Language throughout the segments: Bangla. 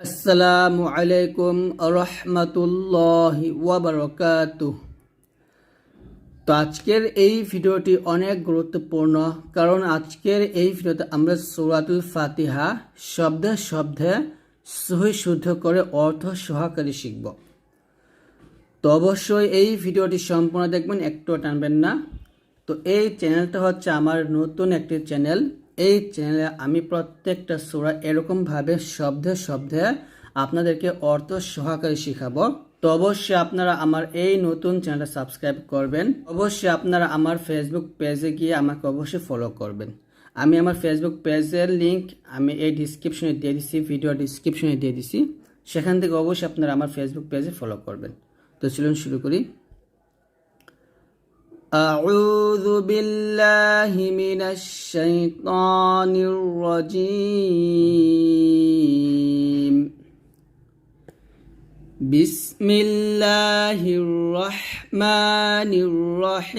আসসালামু আলাইকুম রহমতুল্লাহ ওয়াবারকাতুহ। তো আজকের এই ভিডিওটি অনেক গুরুত্বপূর্ণ, কারণ আজকের এই ভিডিওতে আমরা সৌরাতুল ফাতিহা শব্দে শব্দে সহি শুদ্ধ করে অর্থ সহকারী শিখব। তো অবশ্যই এই ভিডিওটি সম্পূর্ণ দেখবেন একটু টানবেন না। তো এই চ্যানেলটা হচ্ছে আমার নতুন একটি চ্যানেল এই চ্যানেলে আমি প্রত্যেকটা সুরা এরকমভাবে শব্দে শব্দে আপনাদেরকে অর্থ সহকারে শিখাবো। তো অবশ্যই আপনারা আমার এই নতুন চ্যানেলটা সাবস্ক্রাইব করবেন। অবশ্যই আপনারা আমার ফেসবুক পেজে গিয়ে আমাকে অবশ্যই ফলো করবেন। আমি আমার ফেসবুক পেজের লিংক আমি এই ডিসক্রিপশনে দিয়ে দিছি ভিডিও ডিসক্রিপশনে দিয়ে দিছি। সেখান থেকে অবশ্যই আপনারা আমার ফেসবুক পেজে ফলো করবেন। তো চলুন শুরু করি। أعوذ بالله من الشيطان الرجيم. بسم الله الرحمن الرحيم.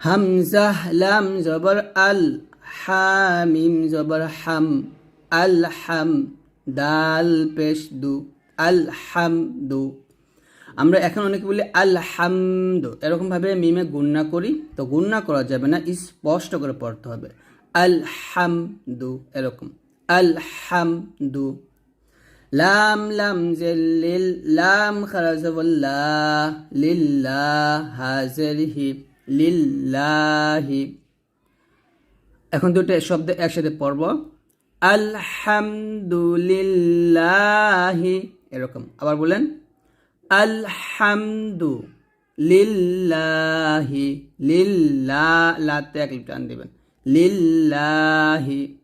همزة لم زبر ال حامim زبر حم ألحم. দাল পেশ দু আলহামদু। আমরা এখন অনেকে বলি আলহামদু। এরকমভাবে মিমে গুন্না করি, তো গুন্না করা যাবে না, স্পষ্ট করে পড়তে হবে। আলহামদু, এরকম। আলহামদু। লাম লাম লিল, লাম খারাজাবুল্লাহ লিল্লাহ হাজিরহি লিল্লাহি। এখন দুটো শব্দ একসাথে পড়ব। আলহামদুলিল্লাহি। এরকম। আবার বলেন আলহামদু লিল্লাহি লিল্লা, লাতে এক টান দিবেন। লিল্লাহি,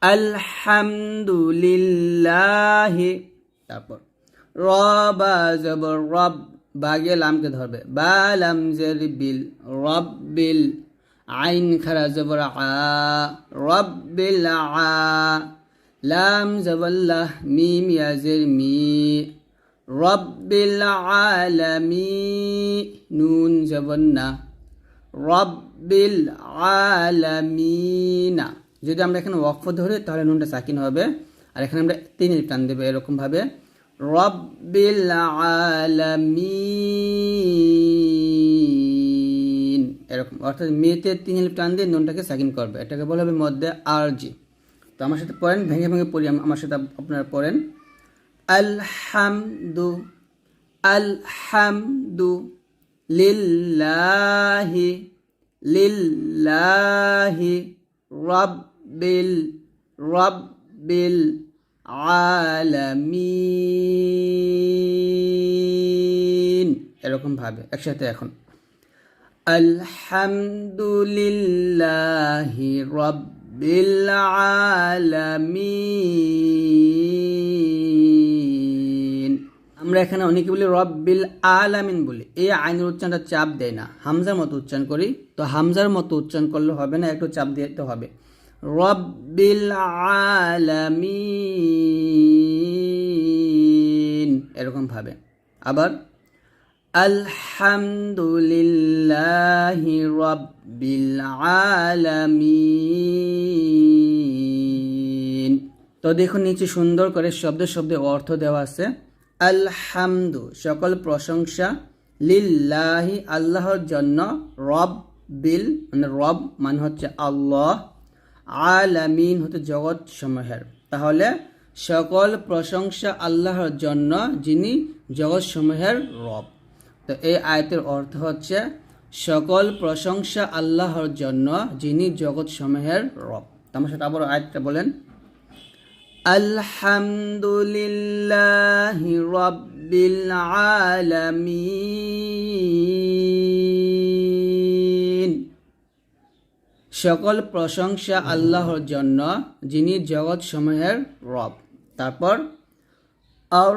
আলহামদুলিল্লাহি। তারপর, রবা জবর রব, বাগে লামকে ধরবে। বা লাম জের বিল রব বিল আইন খারা জবর আ, রব্বিল আ, লাম জবল্লাহ মিম ইয়াজের মি, রব্বিল আলামি, নুন জবন্না, রব্বিল আলামিনা। যদি আমরা এখানে ওয়াকফ ধরি, তাহলে নুনটা সাকিন হবে। আর এখানে আমরা তিন টান দেবো এরকমভাবে। রব্বিল আলামিন। এরকম। অর্থাৎ মেয়েতে তিন লিপ টান দিয়ে নুনটাকে সাকিন করবে। এটাকে বলা হবে মধ্যে আরজি। তো আমার সাথে পড়েন, ভেঙে ভেঙে পড়ি আমার সাথে আপনারা পড়েন। আলহামদু আলহামদু লিল্লাহি লিল্লাহি রব্বিল রব্বিল আলামিন। এরকম ভাবে, একসাথে এখন। আলহামদুলিল্লাহি রব্বিল আলামিন। আমরা এখানে অনেকে বলি রব্বিল আলামিন বলি। এই আইনের উচ্চারণটা চাপ দেয় না। হামজার মতো উচ্চারণ করি। তো হামজার মতো উচ্চারণ করলে হবে না, একটু চাপ দিতে হবে। রব্বিল আলামিন। এরকম ভাবে। আবার আলহামদুলিল্লাহি রব্বিল আলামিন। তো দেখুন, নিচে সুন্দর করে শব্দ শব্দে অর্থ দেওয়া আছে। আলহামদু, সকল প্রশংসা লিল্লাহি, আল্লাহর জন্য রব বিল মানে রব মানে হচ্ছে আল্লাহ, আলামিন হতে জগৎ সমূহের। তাহলে সকল প্রশংসা আল্লাহর জন্য যিনি জগৎ সমূহের রব। তো এই আয়তের অর্থ হচ্ছে সকল প্রশংসা আল্লাহর জন্য, যিনি জগৎ সমূহের রব আমার সাথে আবার আয়াতটা বলেন। আলহামদুলিল্লাহ রব্বিল আলামিন। সকল প্রশংসা আল্লাহর জন্য, যিনি জগৎ সমূহের রব। তারপর আর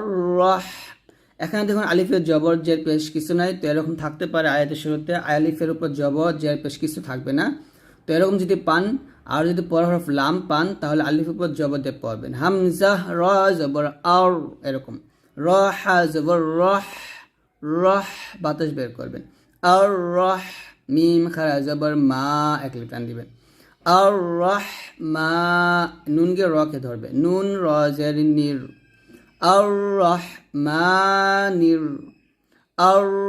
এখানে দেখুন আলিফের জবর জের পেশ কিছু নাই, তো এরকম থাকতে পারে আয়াতের শুরুতে। আলিফের উপর জবর জের পেশ কিছু থাকবে না। তো এরকম যদি পান, আর যদি পর হরফ লাম পান, তাহলে আলিফের উপর জবর দিয়ে পড়বেন। হামজা, র, জবর আর এরকম। র, হা, জবর, রহ রহ, বাতাস বের করবেন। আর রহ, মিম, খারা, জবর, মা, এক টান দিবেন। আর রহ, মা, নুনকে রকে ধরবে। নুন রজের নির। আর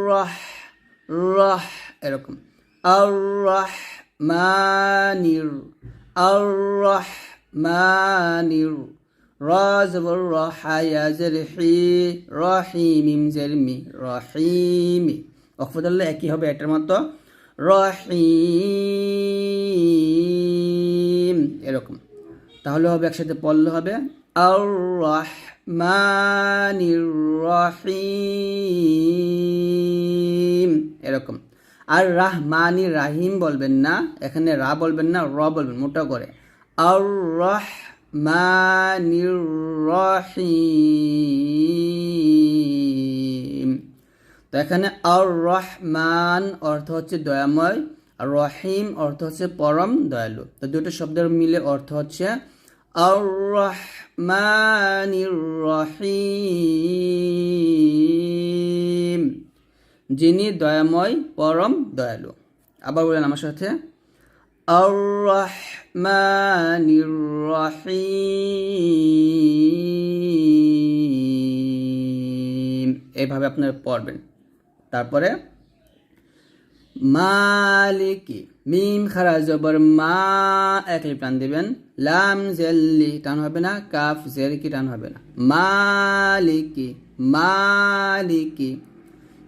রহ রহ এরকম আর রহ মানির আর রহ মানির রাজবর রহায়া জেরহি রহিমিম জেরমি রহিমি। অক্ষদাল্লা একই হবে এটার মতো, রহিম, এরকম। তাহলে হবে একসাথে পড়লে হবে আর রহিম। এরকম। আর রাহমানি রাহিম বলবেন না, এখানে রা বলবেন না, র বলবেন, মোটা করে। আর রহমানির রহিম। তো এখানে আর রহমান অর্থ হচ্ছে দয়াময়, আর রহিম অর্থ হচ্ছে পরম দয়ালু। তো দুটো শব্দের মিলে অর্থ হচ্ছে রহমানির রহিম যিনি দয়াময়, পরম দয়ালু। আবার বলেন আমার সাথে রহিম এইভাবে আপনারা পড়বেন। তারপরে, মালিকি মিম খারা জবর মা এক টান দিবেন। লাম জেল্লি টান হবে না, কাফ জের কি, টান হবে না। মালিকি মালিকি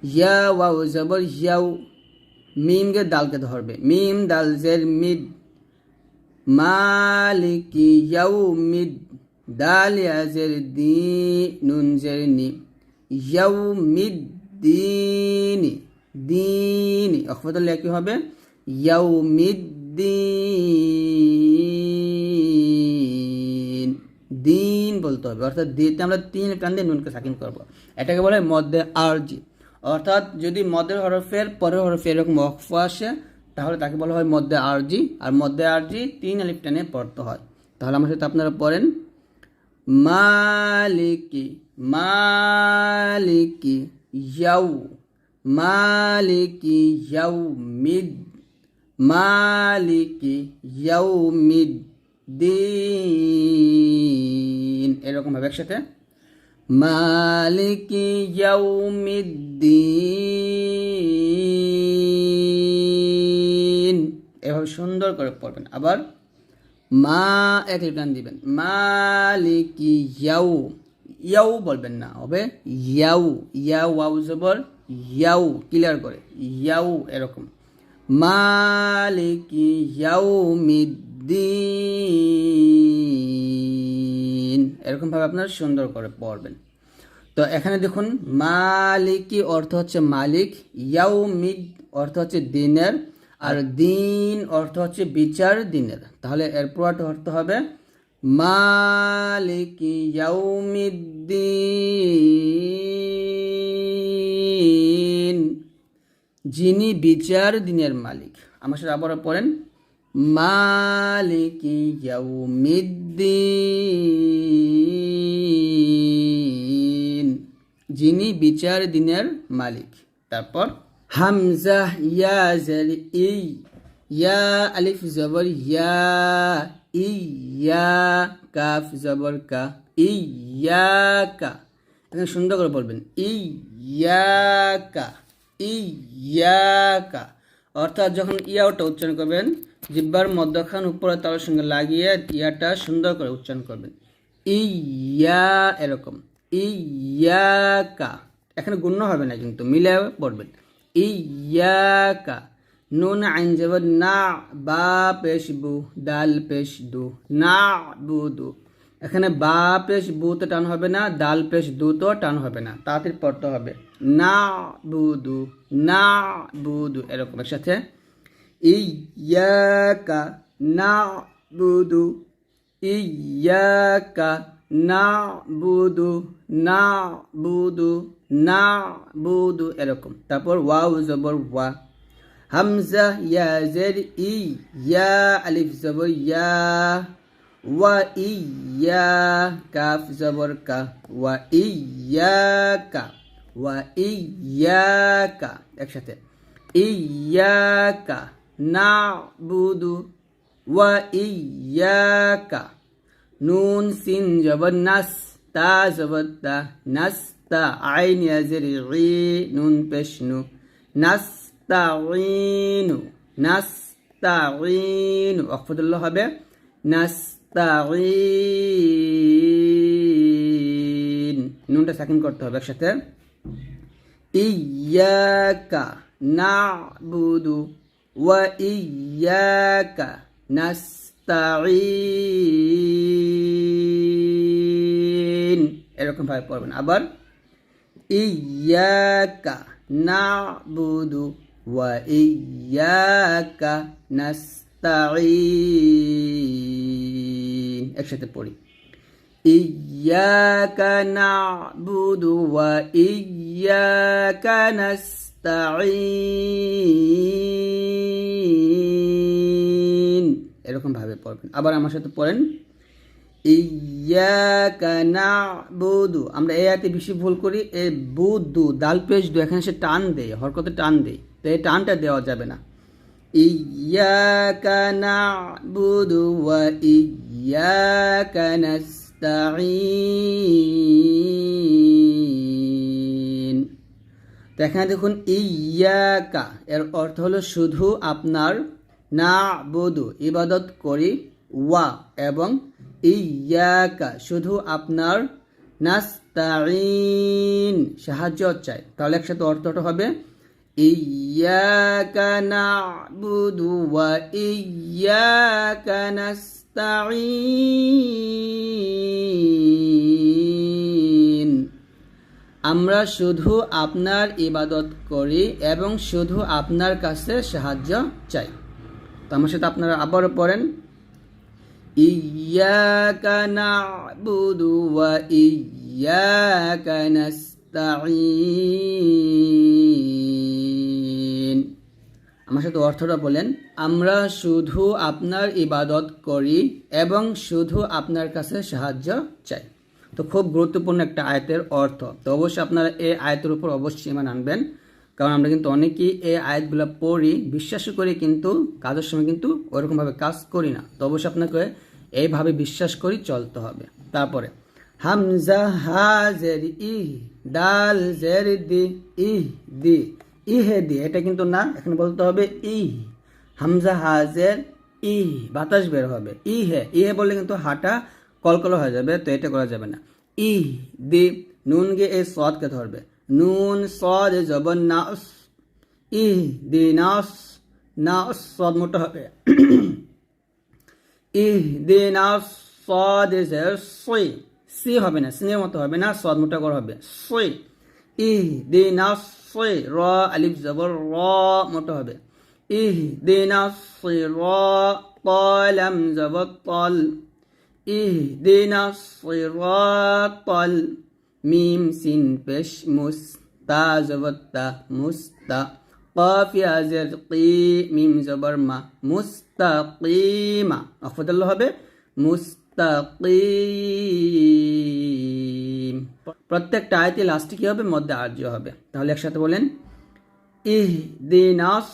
ইয়া ওয়াও, জবর, ইয়াও, মিমকে দালকে ধরবে। মিম, দাল জের মিদ। মালিকি, ইয়াও, মিদ। দাল ইয়াজের দি, নুন জের নি। ইয়াও, মিদ দিনি দিনি অক্ষরটা কি হবে? ইয়াও, মিদ দিন বলতে হবে। অর্থাৎ দিতে আমরা তিন প্রাণ নুনকে সাকিন করব। এটাকে বলে মধ্যে আরজি। অর্থাৎ যদি মদের হরফের পরের হরফে এরকম ওয়াকফ আসে, তাহলে তাকে বলা হয় মধ্যে আরজি। আর মধ্যে আরজি তিন আলিফ টেনে পড়তে হয়। তাহলে আমার সাথে আপনারা পড়েন। মালিকি মালিকি ইয়াউ মালিকি ইয়াউ মিদ মালিকি ইয়াউ মিদ দিন। এরকম ভাবে একসাথে। মালিকি এভাবে সুন্দর করে পড়বেন। আবার মা এক টান দিবেন। মালিকি ইয়াউ। ইয়াউ বলবেন না, হবে ইয়াউ। ইয়াউ ওয়াউ জবর, ইয়াউ, ক্লিয়ার করে। ইয়াউ এরকম। মালিকি ইয়াউমিদ্দিন। এরকম ভাবে আপনারা সুন্দর করে পড়বেন। তো এখানে দেখুন, মালিকি অর্থ হচ্ছে মালিক, ইয়াউমিদ অর্থ হচ্ছে দিনের, আর দিন অর্থ হচ্ছে বিচার দিনের। তাহলে এর পুরোটা অর্থ হবে মালিকি ইয়াউমিদ্দিন, যিনি বিচার দিনের মালিক। আমার সাথে আবার পড়েন। মালিকি ইয়াউমিদ্দিন। যিনি বিচার দিনের মালিক। তারপর, হামজা ইয়া জালি ই, ইয়া আলিফ জবর ইয়া ইয়া কাফ জবর কা ইয়াকা এখানে সুন্দর করে বলবেন ইয়াকা ইয়াকা অর্থাৎ যখন ইয়াটা উচ্চারণ করবেন জিব্বার মধ্যখান উপরে তার সঙ্গে লাগিয়ে ইয়াটা সুন্দর করে উচ্চারণ করবেন। ইয়া এরকম। ইয়াকা। এখানে গুণ্য হবে না কিন্তু, মিলে পড়বেন। ইয়াকা। নুন আইন জবর না বা পেশ বু, দাল পেশ দু, না বু দু। এখানে বা পেশ বুতে টান হবে না, দাল পেশ দু তো টান হবে না তাড়াতাড়ি পড়তে হবে। না বু দু, না বু দু, এরকম একসাথে ইয়াকা না বুদু ইয়াকা না বুদু না বুদু না বুদু এরকম। তারপর ওয়াও জবর ওয়া। হামজা, ইয়া, জের, ই, ইয়া, আলিফ জবর, ইয়া, ওয়া ইয়া কাফ জবর, কা, ওয়া ইয়াকা ওয়া ইয়াকা একসাথে। ইয়াকা না বুদু ওয়া ইয়াকা নুন সিন জবর নাস তা জবর তা নাস তা আইন ইয়াজের ই নুন পেশনু নাস তা ইনু নাস তা ইনু হবে নাস তা নুনটা সেকেন্ড করতে হবে একসাথে. ইয়াকা নাবুদু ওয়া ইয়াকা নাস্তাঈন এরকম ভাবে পড়বেন আবার ইয়াকা নাবুদু ওয়া ইয়াকা নাস্তাঈন একসাথে পড়ি إياك نعبد وإياك نستعين এরকম ভাবে পড়বেন। আবার আমার সাথে পড়েন। ইয়াকা নাবুদু। আমরা এ আয়াতে বেশি ভুল করি। এ বুদু। দাল পেজ দু, এখানে সে টান দেয়, হরকতে টান দেয়। তো এই টানটা দেওয়া যাবে না। ইয়াকা নাবুদু ওয়া ইয়াকা তো এখানে দেখুন ইয়াকা এর অর্থ হলো শুধু আপনার না বধু ইবাদত করি, ওয়া এবং ইয়াকা শুধু আপনার নাস্তাঈন, সাহায্য চাই। তাহলে একসাথে অর্থটা হবে ইয়াকা নাবুদু ওয়া ইয়াকা নাস্তাঈন। আমরা শুধু আপনার ইবাদত করি এবং শুধু আপনার কাছে সাহায্য চাই। তো আমার সাথে আপনারা আবারও পড়েন। আমার সাথে অর্থটা বলেন। আমরা শুধু আপনার ইবাদত করি এবং শুধু আপনার কাছে সাহায্য চাই। তো খুব গুরুত্বপূর্ণ একটা আয়তের অর্থ। তো অবশ্যই আপনারা এই আয়তের উপর অবশ্যই ইমান আনবেন। কারণ আমরা কিন্তু অনেকেই এই আয়াতগুলো পড়ি বিশ্বাস করি কিন্তু কাজের সময় কিন্তু ওইরকমভাবে কাজ করি না। তো অবশ্যই আপনাকে এইভাবে বিশ্বাস করি চলতে হবে। তারপরে, হামজা হাজের ই ডাল জের দি ইহ দি। ইহে দি, এটা কিন্তু না, এখানে বলতে হবে ই হামজা হাজের ই বাতাস বের হবে। ই হে ই হে বললে কিন্তু হাঁটা কলকল হয়ে যাবে, তো এটা করা যাবে না। ই দি, নুন গে এই সদকে ধরবে। নুন সদ জবর নাস ই দি নাস নাস সদ মোটা হবে। ই দি নাস সদ সই। সি হবে না সিনের মতো হবে না, সদ মোটা করা হবে। সই। ই দি নাস সই, র আলিফ জবর র মোটা হবে। ই দি নাস সই, র কলাম জবর তল। اهدنا الصراط الميم سين بش مستا زبطة مستا قاف يا زرقي ميم زبر ما مستقيمة أخفض الله হবে মুস্তাকিম প্রত্যেকটা আয়তে লাস্টে কি হবে মধ্যে আর্য হবে তাহলে একসাথে বলেন ইহ দিনাস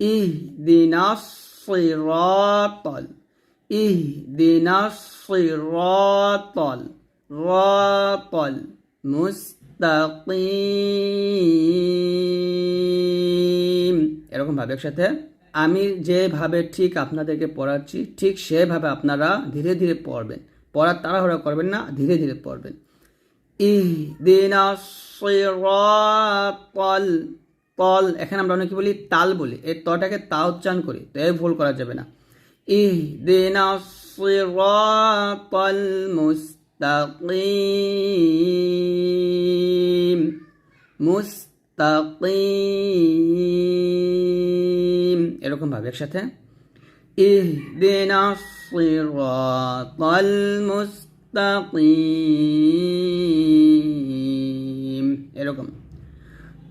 ইহ দিনাস সিরাতাল اهدنا الصراط الراط المستقيم এরকম ভাবে একসাথে আমি যেভাবে ঠিক আপনাদেরকে পড়াচ্ছি ঠিক সেভাবে আপনারা ধীরে ধীরে পড়বেন পড়ার তাড়াহুড়া করবেন না ধীরে ধীরে পড়বেন ইহদিনা সিরাতাল তল এখানে আমরা অনেকে বলি তাল বলি এই তটাকে তা উচ্চারণ করি তো এই ভুল করা যাবে না اهدنا الصراط المستقيم মুস্তাকিম এরকম ভাবে একসাথে ইহদিনা সিরাতাল মুস্তাকিম এরকম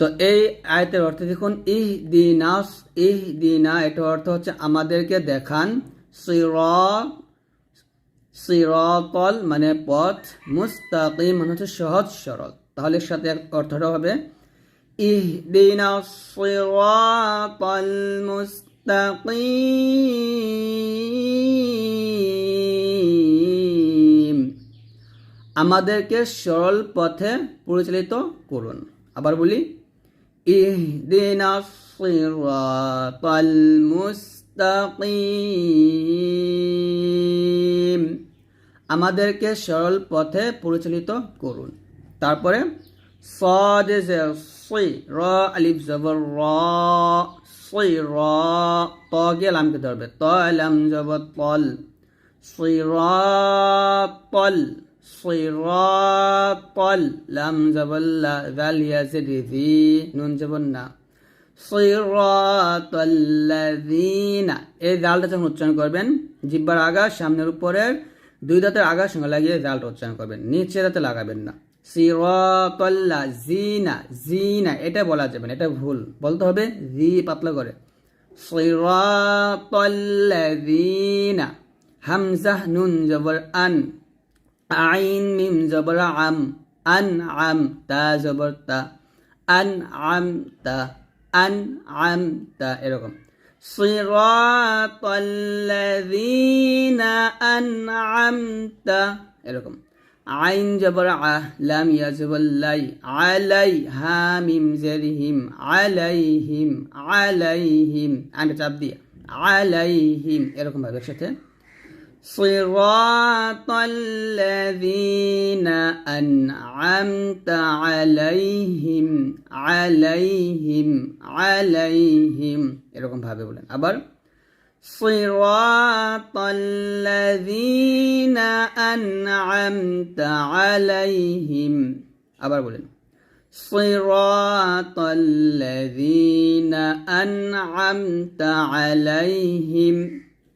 তো এই আয়তের অর্থ দেখুন ইহ দিনাস ইহ দিনা এটার অর্থ হচ্ছে আমাদেরকে দেখান সির সিরকল মানে পথ মুস্তাকি মানে হচ্ছে সহজ সরল। তাহলে সাথে অর্থটা হবে ইহ দিনা সিরকল মুস্তাকি আমাদেরকে সরল পথে পরিচালিত করুন। আবার বলি ইহদিনা সিরাতাল মুস্তাকিম আমাদেরকে সরল পথে পরিচালিত করুন তারপরে صاد صي را আলিফ জবর র صي র ত গে লামকে ধরবে ত লাম জবর তল صراطل صراطل লাম জবর লা জাল ইয়াজিদ জি নুন জবর না সিরাতাল্লাযীনা এই জালটা যখন উচ্চারণ করবেন জিব্বার আগা সামনের উপরের দুই দাঁতের আগার সঙ্গে লাগিয়ে জালটা উচ্চারণ করবেন নিচে দাঁতে লাগাবেন না সিরাতাল্লা জিনা জিনা এটা বলা যাবে না এটা ভুল বলতে হবে জি পাতলা করে সিরাতাল্লাযীনা হামজা নুন জবর আন আইন মিম জবর আম আন আম তা জবর তা আন আম তা আন আম তা এরকম صراط الذين أنعمت এরকম আইন জবর আ লাম ইয়া জবর লাই আলাই হা মিম জেরহিম আলাইহিম আলাইহিম আন্ডা চাপ দিয়ে আলাইহিম এরকম ভাবে একসাথে صراط الذين أنعمت عليهم عليهم عليهم এরকম ভাবে বলেন আবার صراط الذين أنعمت عليهم আবার বলেন صراط الذين أنعمت عليهم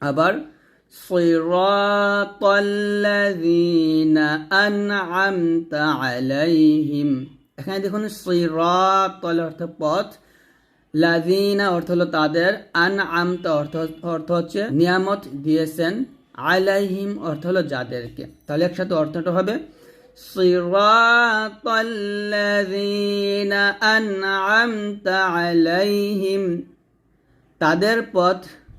আবার صراط الذين أنعمت عليهم এখানে দেখুন সিরাত অর্থ পথ লাজিনা অর্থ হলো তাদের আন আমতা অর্থ অর্থ হচ্ছে নিয়ামত দিয়েছেন আলাইহিম অর্থ হলো যাদেরকে তাহলে একসাথে অর্থটা হবে সিরাতাল্লাযীনা আনআমতা আলাইহিম তাদের পথ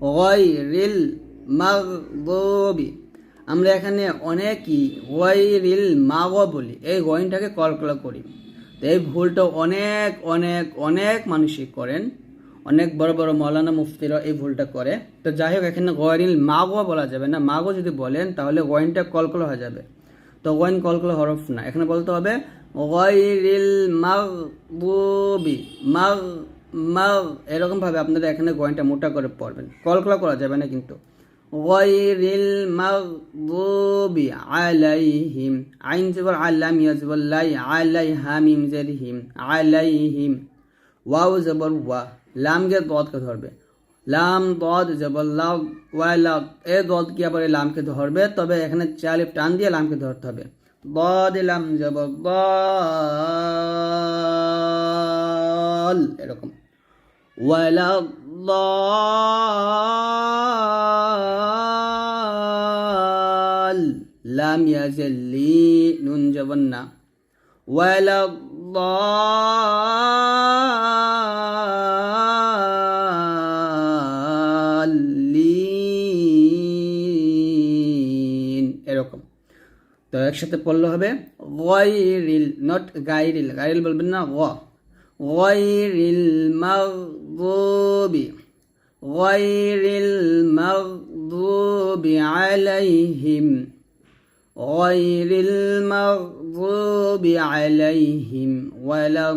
গয়রিল মাগদুবি আমরা এখানে অনেকই গয়রিল মাগ বলি। এই গয়নটাকে কলকলা করি। তো এই ভুলটা অনেক অনেক অনেক মানুষই করেন। অনেক বড় বড় মৌলানা মুফতিরা এই ভুলটা করে। তো যাই হোক, এখানে গয়রিল মাগো বলা যাবে না। মাগো যদি বলেন, তাহলে গয়নটা কলকলা হয়ে যাবে। তো গয়ন কলকলা হরফ না। এখানে বলতে হবে গয়রিল মাগবুবি মাগ মাগ এরকমভাবে আপনারা এখানে গয়নটা মোটা করে পড়বেন। কলকলা করা যাবে না কিন্তু। গয়রিল মাগদুবি আলাইহিম, আইন জবর আল্লাম ইয়াজবর লাই আলাই হামিম জেরহিম, আলাইহিম। ওয়াও জবর ওয়া লাম গে দদকে ধরবে। লাম দদ জবর লাউ ওয়া লাউ এ দদ কি আবার লামকে ধরবে? তবে এখানে চালিপ টান দিয়ে লামকে ধরতে হবে। দদ লাম জবর দল এরকম। ওয়ালা দল লাম ইয়াজলি নুন জবর না ওয়ালা দলিন এরকম। তো একসাথে পড়লে হবে, গয়রিল নট গাইরিল গাইরিল বলবেন না, গ। গয়রিল মাগদুবি গয়রিল মাগদুবি আলাইহিম غير المغضوب عليهم ولا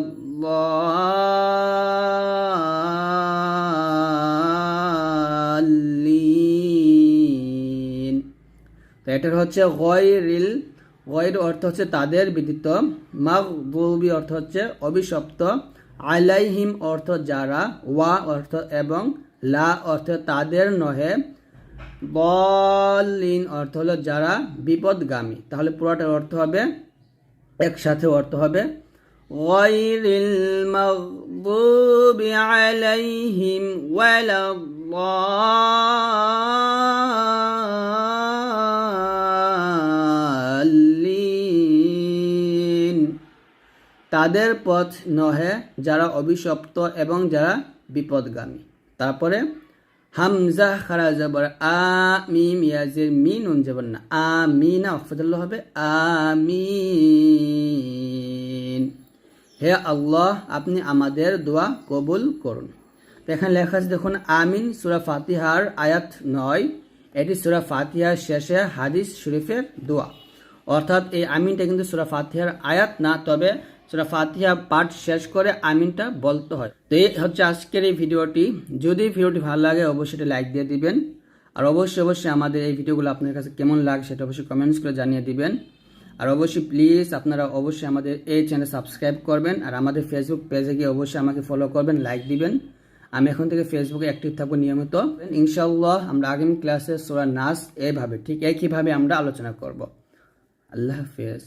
الضالين তো এটার হচ্ছে গয়রিল গয়ের অর্থ হচ্ছে তাদের ব্যতীত মাগদুবি অর্থ হচ্ছে অভিশপ্ত আলাইহিম অর্থ যারা ওয়া অর্থ এবং লা অর্থ তাদের নহে বলিন অর্থ হলো যারা বিপদগামী তাহলে পুরোটার অর্থ হবে একসাথে অর্থ হবে غير المغضوب عليهم ولا الضالين তাদের পথ নহে যারা অভিশপ্ত এবং যারা বিপদগামী। তারপরে, হামজা খারা জবর আ, মিম, ইয়াজের, মিন উন জবর না। আ, মিনা অফজল হবে। আমিন হে আল্লাহ, আপনি আমাদের দোয়া কবুল করুন। এখানে লেখা আছে, দেখুন, আমিন, সুরা ফাতিহার আয়াত নয়। এটি সুরা ফাতিহার শেষে হাদিস শরীফের দোয়া। অর্থাৎ এই আমিনটা কিন্তু সুরা ফাতিহার আয়াত না, তবে সুরা ফাতিহা পাঠ শেষ করে আমিনটা বলতে হয়। তো এই হচ্ছে আজকের এই ভিডিওটি। যদি ভিডিওটি ভালো লাগে, অবশ্যই এটা লাইক দিয়ে দিবেন। আর অবশ্যই অবশ্যই আমাদের এই ভিডিওগুলো আপনার কাছে কেমন লাগে, সেটা অবশ্যই কমেন্টস করে জানিয়ে দিবেন। আর অবশ্যই প্লিজ আপনারা অবশ্যই আমাদের এই চ্যানেল সাবস্ক্রাইব করবেন। আর আমাদের ফেসবুক পেজে গিয়ে অবশ্যই আমাকে ফলো করবেন লাইক দিবেন। আমি এখন থেকে ফেসবুকে অ্যাক্টিভ থাকব নিয়মিত। ইনশাল্লাহ আমরা আগামী ক্লাসে সোরা নাচ এভাবে, ঠিক একইভাবে আমরা আলোচনা করব। আল্লাহ হাফেজ।